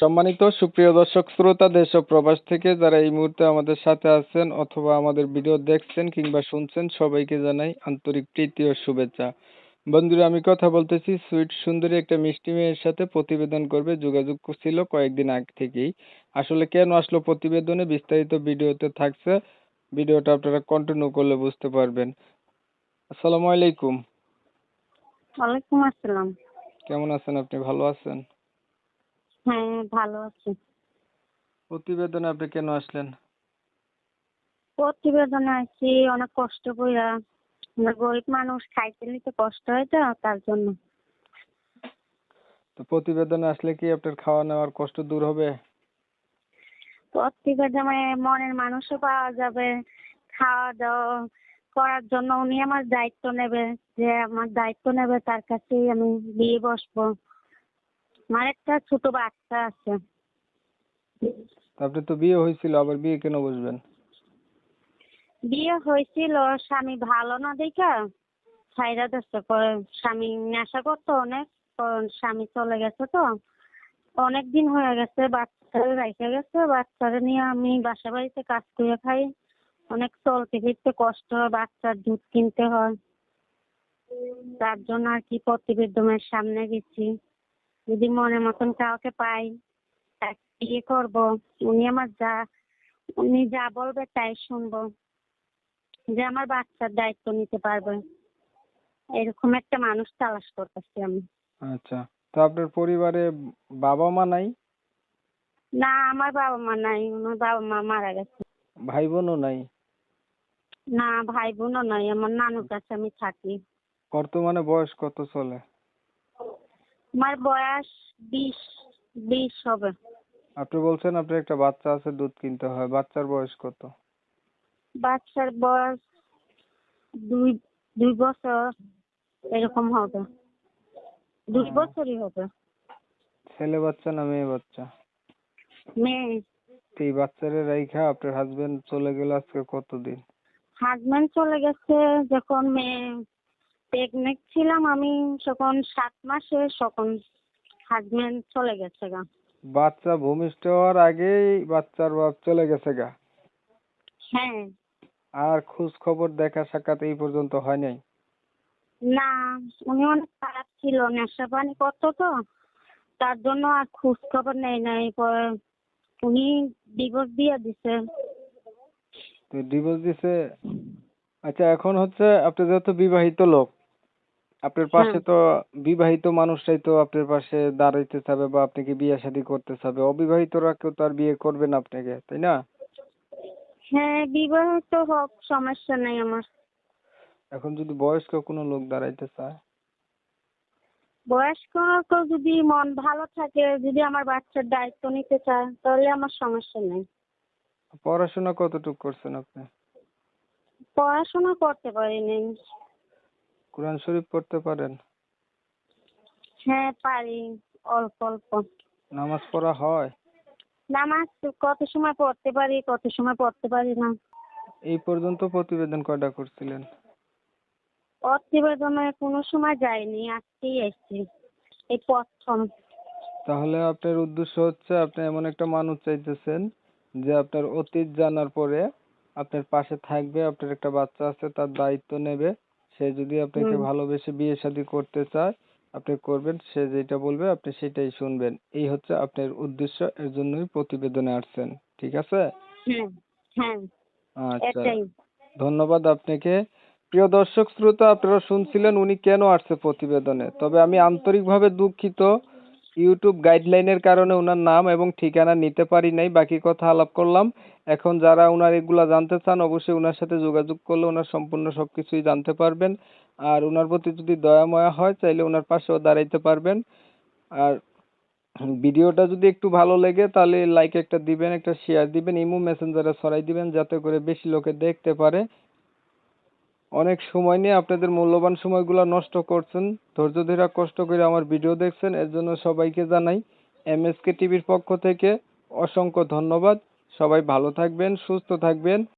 সম্মানিত সুপ্রিয় দর্শক শ্রোতা দেশ ও প্রবাস থেকে যারা এই মুহূর্তে আমাদের সাথে আছেন অথবা আমাদের ভিডিও দেখছেন কিংবা শুনছেন সবাইকে জানাই আন্তরিক প্রীতি ও শুভেচ্ছা। বন্ধুরা আমি কথা বলতেছি সুইট সুন্দরী একটা মিষ্টি মেয়ের সাথে প্রতিবেদন করবে যোগাযোগ ছিল কয়েকদিন আগে থেকেই। আসলে কেন আসলো প্রতিবেদনে বিস্তারিত ভিডিওতে থাকছে ভিডিওটা আপনারা কন্টিনিউ করলে বুঝতে পারবেন। আসসালামু আলাইকুম। ওয়ালাইকুম আসসালাম। কেমন আছেন আপনি? ভালো আছেন? হ্যাঁ ভালো আছি। প্রতিবেদনে আপনি কেন আসলেন? প্রতিবেদনে আছি অনেক কষ্ট কইরা। আমরা গরিব মানুষ খাইতে নিতে কষ্ট হয় তো তার জন্য। তো প্রতিবেদনে আসলে কি আপনার খাওয়া নেওয়ার কষ্ট দূর হবে? প্রতিবেদনে মনের মানুষও পাওয়া যাবে খাওয়া দাওয়া করার জন্য উনি আমার দায়িত্ব নেবে যে আমার দায়িত্ব নেবে তার কাছেই আমি বিয়ে বসবো। আমার একটা ছোট বাচ্চা আছে। তো আপনার তো বিয়ে হয়েছিল আবার বিয়ে কেন বসবেন? বিয়ে হয়েছিল স্বামী ভালো না দেখা ছাইরা দিচ্ছে পরে স্বামী নেশা করতো অনেক স্বামী চলে গেছে তো। অনেক দিন হয়ে গেছে বাচ্চারে রেখে গেছে বাচ্চারে নিয়ে আমি বাসা বাড়িতে কাজ করে খাই। অনেক চলতে ফিরতে কষ্ট হয় বাচ্চার দুধ কিনতে হয়। তার জন্য আর কি প্রতিবেদনের সামনে গেছি। যদি মনের মতন কাউকে পাই তাকে বিয়ে করব। উনি আমার যা উনি যা বলবে তাই শুনব। যে আমার বাচ্চার দায়িত্ব নিতে পারবে। এরকম একটা মানুষ তালাশ করতেছি আমি। আচ্ছা তো আপনার পরিবারে বাবা মা নাই? না আমার বাবা মা নাই। আমার বাবা মা মারা গেছে। ভাই বোনও নাই? না ভাই বোনও নাই। আমার নানুর কাছে আমি থাকি। বর্তমানে বয়স কত চলে? আমার বয়স বিশ বিশ হবে। আপনি বলছেন আপনার একটা বাচ্চা আছে দুধ কিনতে হয়। বাচ্চার বয়স কত? বাচ্চার বয়স দুই দুই বছর এরকম হবে। দুই বছরই হবে। ছেলে বাচ্চা না মেয়ে বাচ্চা? মেয়ে। এই বাচ্চারে রাইখা আপনার হাজবেন্ড চলে গেল আজকে কতদিন? হাজবেন্ড চলে গেছে যখন মেয়ে প্রেগনেন্ট ছিলাম আমি তখন সাত মাসে তখন হাজবেন্ড চলে গেছে গা। বাচ্চা ভূমিষ্ঠ হওয়ার আগেই বাচ্চার বাপ চলে গেছে গা। হ্যাঁ। আর খোঁজ খবর দেখা সাক্ষাৎ এই পর্যন্ত হয় নাই? না উনি অনেক খারাপ ছিল নেশা পানি করতো তো তার জন্য আর খোঁজ খবর নেই নাই পরে উনি ডিভোর্স দিয়ে দিছে। তো ডিভোর্স দিছে? আচ্ছা এখন হচ্ছে আপনি যেহেতু বিবাহিত লোক আপনার পাশে। তো বিবাহিত মানুষরাই তো আপনার পাশে দাঁড়াইতে চাবে বা আপনাকে বিয়ে শাদী করতে চাবে। অবিবাহিতরা কেউ তো আর বিয়ে করবে না আপনাকে তাই না? হ্যাঁ বিবাহিত হোক সমস্যা নেই আমার। এখন যদি বয়স্ক কোনো লোক দাঁড়াইতে চায়? বয়স্ক কেউ যদি মন ভালো থাকে যদি আমার বাচ্চার দায়িত্ব নিতে চায় তাহলে আমার সমস্যা নেই। পড়াশোনা কতটুকু করছেন আপনি? পড়াশোনা করতে পারিনি কোরআন শরীফ পড়তে পারেন? হ্যাঁ পারি অল্প অল্প। নামাজ পড়া হয়? নামাজ কত সময় পড়তে পারি কত সময় পড়তে পারি না। এই পর্যন্ত প্রতিবেদন কয়টা করছিলেন? প্রতিবেদনে কোনো সময় যাইনি আজকেই এসছি। এই প্রথম। তাহলে আপনার উদ্দেশ্য হচ্ছে আপনি এমন একটা মানুষ চাইতেছেন যে আপনার অতীত জানার পরে আপনার পাশে থাকবে আপনার একটা বাচ্চা আছে তার দায়িত্ব নেবে সে যদি আপনাকে ভালোবেসে বিয়ে শাদী করতে চায় আপনি করবেন সে যেটা বলবে আপনি সেটাই শুনবেন। এই হচ্ছে আপনার উদ্দেশ্য এর জন্যই প্রতিবেদনে আসছেন ঠিক আছে? আচ্ছা। ধন্যবাদ আপনাকে। প্রিয় দর্শক শ্রোতা আপনারা শুনছিলেন উনি কেন আসছে প্রতিবেদনে? তবে আমি আন্তরিকভাবে দুঃখিত ইউটিউব গাইডলাইনের কারণে ওনার নাম এবং ঠিকানা নিতে পারি নাই, বাকি কথা আলাপ করলাম। এখন যারা ওনার এগুলা জানতে চান, অবশ্যই ওনার সাথে যোগাযোগ করলে ওনার সম্পূর্ণ সবকিছুই জানতে পারবেন। আর ওনার প্রতি যদি দয়া ময়া হয়, চাইলে ওনার পাশেও দাঁড়াইতে পারবেন। আর ভিডিওটা যদি একটু ভালো লেগে, তাহলে লাইক একটা দিবেন, একটা শেয়ার দিবেন, ইমো মেসেঞ্জারে ছড়াই দিবেন, যাতে করে বেশি লোকে দেখতে পারে। অনেক সময় নিয়ে আপনাদের মূল্যবান সময়গুলো নষ্ট করছেন। ধৈর্য ধীরা কষ্ট করে আমার ভিডিও দেখছেন, এর জন্য সবাইকে জানাই এমএসকে টিভির পক্ষ থেকে অসংখ্য ধন্যবাদ। সবাই ভালো থাকবেন, সুস্থ থাকবেন।